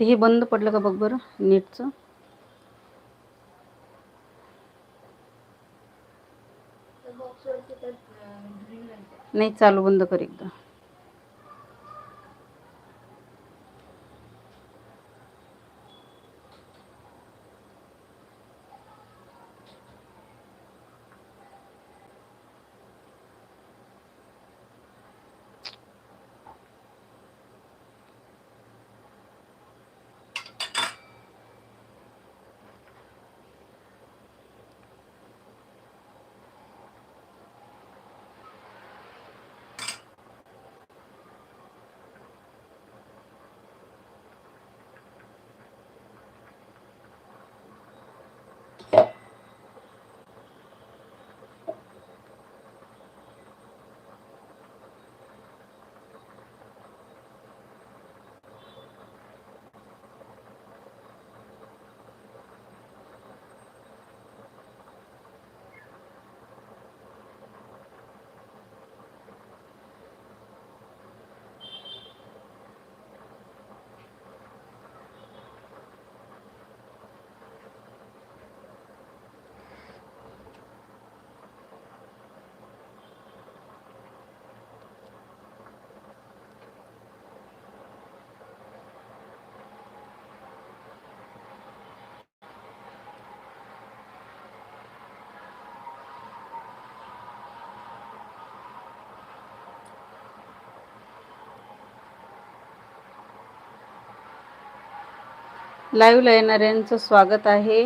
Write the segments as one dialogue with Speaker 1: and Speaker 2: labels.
Speaker 1: ते हे बंद पडलं का बघ बरं नेटचं. नाही चालू बंद कर एकदा. लाईव्हला येणाऱ्यांचं स्वागत आहे.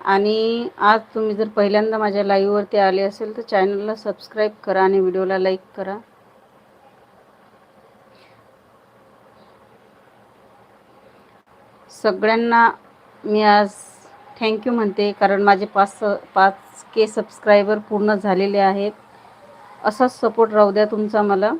Speaker 1: आणि आज तुम्ही जर पहिल्यांदा माझ्या लाईव्हवरती आले असेल तर चॅनलला सबस्क्राईब करा आणि व्हिडिओला लाईक करा. सगळ्यांना मी आज थँक्यू म्हणते कारण माझे पाच पाच के सबस्क्रायबर पूर्ण झालेले आहेत. असाच सपोर्ट राहू द्या तुमचा मला.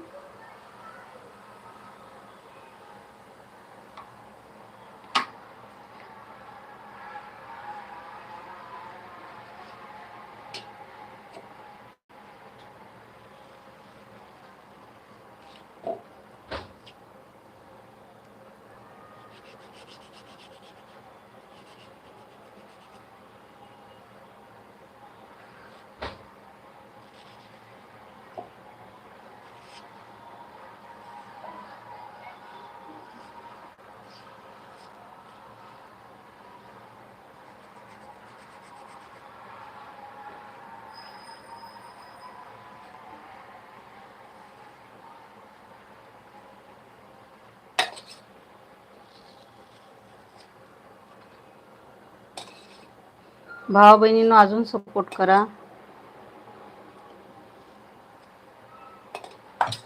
Speaker 1: भावा बहिणींनो अजून सपोर्ट करा.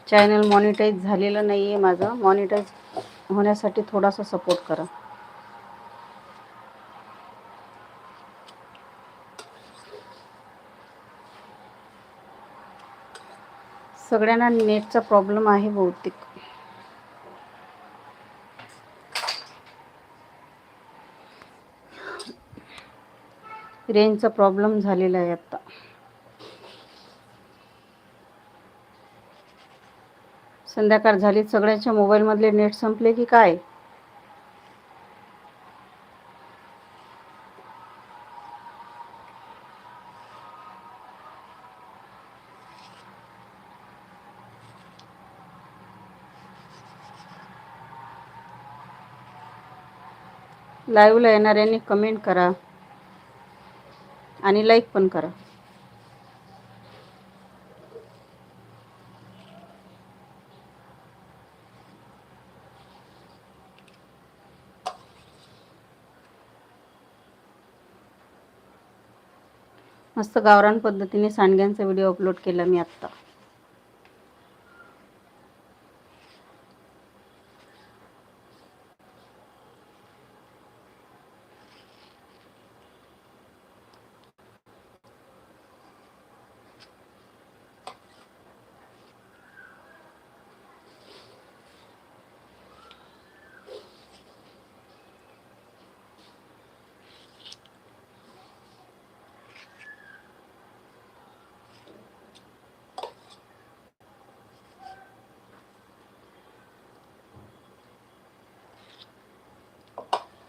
Speaker 1: चॅनल मॉनिटाईज झालेलं नाही आहे माझं. मॉनिटाईज होण्यासाठी थोडासा सपोर्ट करा. सगळ्यांना नेटचा प्रॉब्लेम आहे बहुतेक. रेंजचा प्रॉब्लेम झालेला आहे आता. संध्याकाळ झाली सगळ्यांच्या मोबाईलमधले नेट संपले की काय? लाईव्हला येणाऱ्यांनी कमेंट करा. आणि लाईक पण करा. मस्त गावरान पद्धतीने सांडग्यांचा व्हिडिओ अपलोड केला मी आत्ता.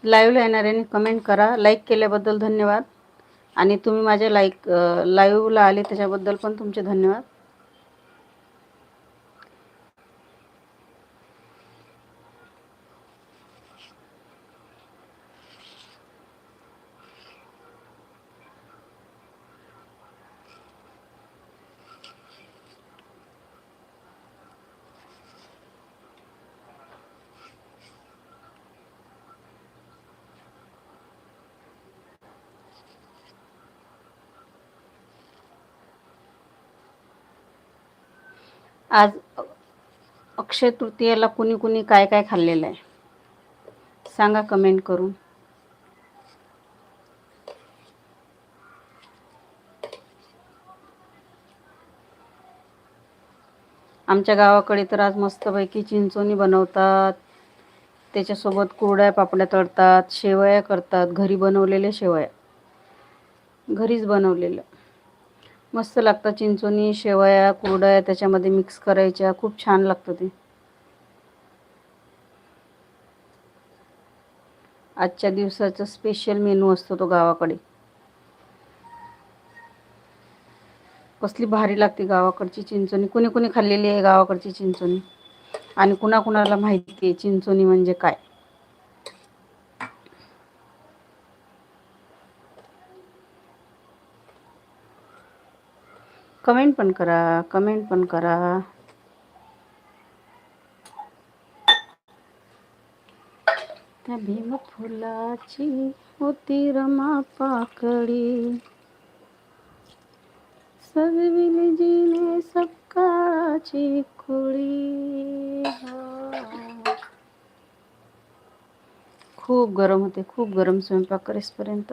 Speaker 1: लाईव्हला येणाऱ्यांनी कमेंट करा. लाईक केल्याबद्दल धन्यवाद. आणि तुम्ही माझ्या लाईक लाईव्हला आले त्याच्याबद्दल पण तुमचे धन्यवाद. आज अक्षय तृतीयेला कुणी कुणी काय काय खाल्लेलं आहे? सांगा कमेंट करून. आमच्या गावाकडे तर आज मस्तपैकी चिंचोणी बनवतात. त्याच्यासोबत कुरड्या पापड्या तळतात शेवया करतात. घरी बनवलेल्या शेवया. घरीच बनवलेलं. मस्त लागतं चिंचोणी शेवया कुरड्या त्याच्यामध्ये मिक्स करायच्या. खूप छान लागतं ते. आजच्या दिवसाचा स्पेशल मेनू असतो तो गावाकडे. कसली भारी लागते गावाकडची चिंचोणी कुणी कुणी खाल्लेली आहे गावाकडची चिंचोणी आणि कुणाकुणाला माहिती आहे चिंचोणी म्हणजे काय? कमेंट पण करा, कमेंट पण करा. त्या भीम फुलाची होती रमा पाकडी सजविली जीने सकाळची खुळी. खूप गरम होते, खूप गरम स्वयंपाक करेसपर्यंत.